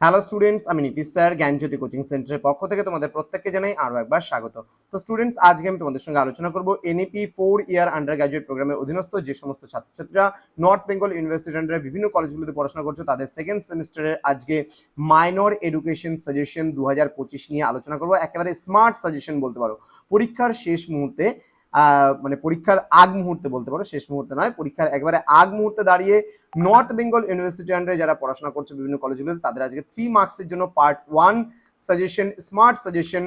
Hello students আমি Nitish sir, জ্ঞানজ্যোতি coaching সেন্টারের পক্ষ থেকে তোমাদের প্রত্যেককে জানাই আরও একবার স্বাগত। তো স্টুডেন্টস আজকে আমি তোমাদের সঙ্গে আলোচনা করব NEP four year undergraduate প্রোগ্রামের অধীনস্থ যে সমস্ত ছাত্রছাত্রীরা নর্থ বেঙ্গল ইউনিভার্সিটির আন্ডারে বিভিন্ন কলেজগুলোতে পড়াশোনা করছ, তাদের সেকেন্ড সেমিস্টারের আজকে মাইনর এডুকেশন সাজেশন দু হাজার পঁচিশ নিয়ে আলোচনা করব। একেবারে স্মার্ট সাজেশন বলতে পারো। পরীক্ষার শেষ মুহূর্তে মানে পরীক্ষার আগ মুহূর্তে বলতে পারো, শেষ মুহূর্তে নয়, পরীক্ষার একবারে আগ মুহূর্তে দাঁড়িয়ে নর্থ বেঙ্গল ইউনিভার্সিটি আন্ডারে যারা পড়াশোনা করছে বিভিন্ন কলেজগুলোতে, তাদের আজকে থ্রি মার্কসের জন্য part one suggestion smart suggestion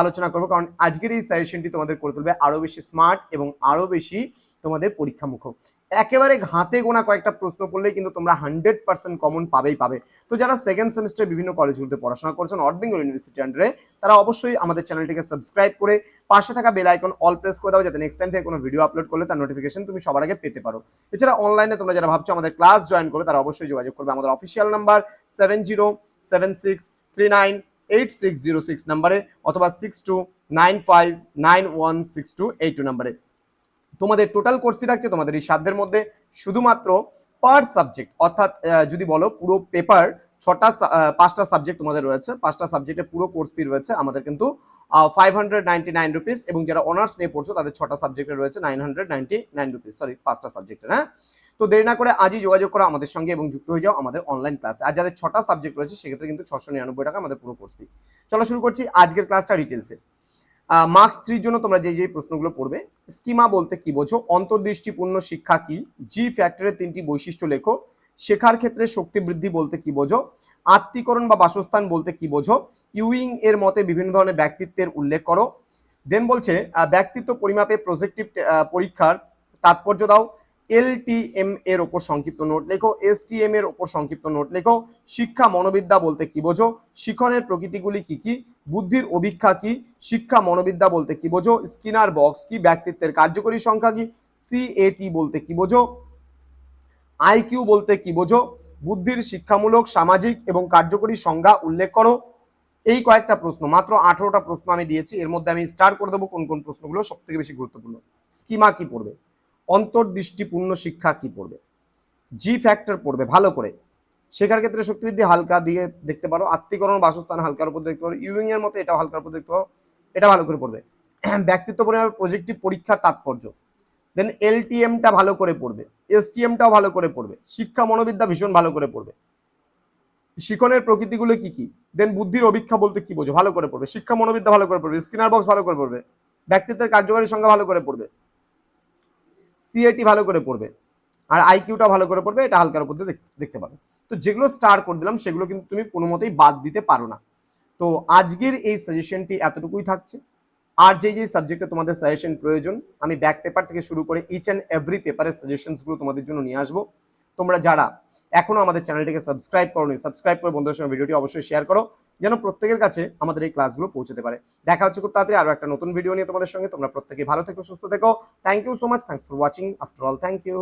আলোচনা করব। কারণ আজকের এই সাজেশনটি তোমাদের করে তুলবে আরও বেশি স্মার্ট এবং আরও বেশি তোমাদের পরীক্ষামুখ একেবারে ঘাতে গোনা কয়েকটা প্রশ্ন করলেই কিন্তু তোমরা হান্ড্রেড পার্সেন্ট কমন পাবেই পাবে। তো যারা সেকেন্ড সেমিস্টার বিভিন্ন কলেজগুলোতে পড়াশোনা করছ নর্থ বেঙ্গল ইউনিভার্সিটি আন্ডারে তারা অবশ্যই আমাদের চ্যানেলটিকে সাবস্ক্রাইব করে পাশে থাকা বেল আইকন অল প্রেস করে দাও, যাতে নেক্সট টাইম থেকে কোনো ভিডিও আপলোড করলে তার নোটিফিকেশন তুমি সবার আগে পেতে পারো। এছাড়া অনলাইনে তোমরা যারা ভাবছ আমাদের ক্লাস জয়েন করবে, তারা অবশ্যই যোগাযোগ করবে। আমাদের official number seven zero seven six three nine eight six zero six নাম্বারে অথবা six two nine five nine one six two eight two নাম্বারে তোমাদের টোটাল কোর্স ফি থাকছে তোমাদের এই সাধ্যের মধ্যে শুধুমাত্র পার সাবজেক্ট অর্থাৎ যদি বলো পুরো পেপার ছটা পাঁচটা সাবজেক্ট তোমাদের রয়েছে, পাঁচটা সাবজেক্টে পুরো কোর্স ফি রয়েছে আমাদের কিন্তু five hundred ninety nine rupees এবং যারা অনার্স নিয়ে পড়ছো তাদের ছটা সাবজেক্টে রয়েছে nine hundred ninety nine rupees sorry পাঁচটা সাবজেক্টে হ্যাঁ? তো দেরি না করে আজই যোগাযোগ করো আমাদের সঙ্গে এবং যুক্ত হয়ে যাও আমাদের অনলাইন ক্লাসে আর যাদের ছটা সাবজেক্ট রয়েছে সেক্ষেত্রে কিন্তু ছশো নিরানব্বই টাকা আমাদের পুরো কোর্স ফি চলো শুরু করছি আজকের ক্লাসটা ডিটেলসে মার্কস থ্রির জন্য তোমরা যে যে প্রশ্নগুলো পড়বে স্কিমা বলতে কি বোঝো? অন্তর্দৃষ্টিপূর্ণ শিক্ষা কি? জি ফ্যাক্টরের তিনটি বৈশিষ্ট্য লেখো। শেখার ক্ষেত্রে শক্তি বৃদ্ধি বলতে কি বোঝো? আত্মীকরণ বা বাসস্থান বলতে কি বোঝো? ইউইং এর মতে বিভিন্ন ধরনের ব্যক্তিত্বের উল্লেখ করো। দেন বলছে ব্যক্তিত্ব পরিমাপে প্রজেক্টিভ পরীক্ষার তাৎপর্য দাও। এলটিএম এর ওপর সংক্ষিপ্ত নোট লেখো এসটিএম এর ওপর সংক্ষিপ্ত নোট লেখো। শিক্ষা মনোবিদ্যা বলতে কি বোঝো? শিখনের প্রকৃতিগুলি কি কি? বুদ্ধির অভিক্ষা কি? শিক্ষা মনোবিদ্যা বলতে কি বোঝো? স্কিনার বক্স কি? ব্যক্তিত্বের কার্যকরী সংখ্যা কি? সিএটি বলতে কি বোঝো? আইকিউ বলতে কি বোঝো? বুদ্ধির শিক্ষামূলক, সামাজিক এবং কার্যকরী সংজ্ঞা উল্লেখ করো। এই কয়েকটা প্রশ্ন, মাত্র আঠারোটা প্রশ্ন আমি দিয়েছি, এর মধ্যে আমি স্টার করে দেবো কোন কোন প্রশ্নগুলো সব থেকে বেশি গুরুত্বপূর্ণ। স্কিমা কি পড়বে? অন্তর্দৃষ্টিপূর্ণ শিক্ষা কি পড়বে? জি ফ্যাক্টর পড়বে, ভালো করে। শেখার ক্ষেত্রে শক্তিবৃদ্ধি হালকা দিয়ে দেখতে পারো। আত্মীকরণ, বাসস্থান হালকার উপর দেখতে পারো। ইউইং এর মতো এটাও হালকার উপর দেখতে পারো। এটা ভালো করে পড়বে। ব্যক্তিত্ব পরিমাপে প্রজেক্টিভ পরীক্ষার তাৎপর্য। দেন এলটিএমটা ভালো করে পড়বে। এসটিএমটাও ভালো করে পড়বে। শিক্ষা মনোবিদ্যা ভীষণ ভালো করে পড়বে। শিখনের প্রকৃতিগুলো কি কি? দেন বুদ্ধির অভিক্ষা বলতে কি বোঝো? ভালো করে পড়বে। শিক্ষা মনোবিদ্যা ভালো করে পড়বে। স্কিনার বক্স ভালো করে পড়বে। ব্যক্তিত্বের কার্যকারী সংখ্যা ভালো করে পড়বে। সিএটি ভালো করে পড়বে। আর আইকিউটা ভালো করে পড়বে, এটা হালকার উপর দেখতে পাবে। তো যেগুলো স্টার করে দিলাম, সেগুলো কিন্তু তুমি কোনো মতেই বাদ দিতে পারো না। তো আজকের এই সাজেশনটি এতটুকুই থাকছে। আর যে যে সাবজেক্টে তোমাদের সাজেশন প্রয়োজন, আমি ব্যাক পেপার থেকে শুরু করে ইচ অ্যান্ড এভরি পেপারের সাজেশনসগুলো তোমাদের জন্য নিয়ে আসব। তোমরা যারা এখনও আমাদের চ্যানেলটিকে সাবস্ক্রাইব করোনি সাবস্ক্রাইব করে বন্ধুদের সঙ্গে ভিডিওটি অবশ্যই শেয়ার করো। যেন প্রত্যেকের কাছে আমাদের এই ক্লাসগুলো পৌঁছতে পারে। দেখা হচ্ছে খুব তাড়াতাড়ি আরও একটা নতুন ভিডিও নিয়ে তোমাদের সঙ্গে। তোমরা প্রত্যেকে ভালো থেকো, সুস্থ থেকো। Thank you so much thanks for watching after all thank you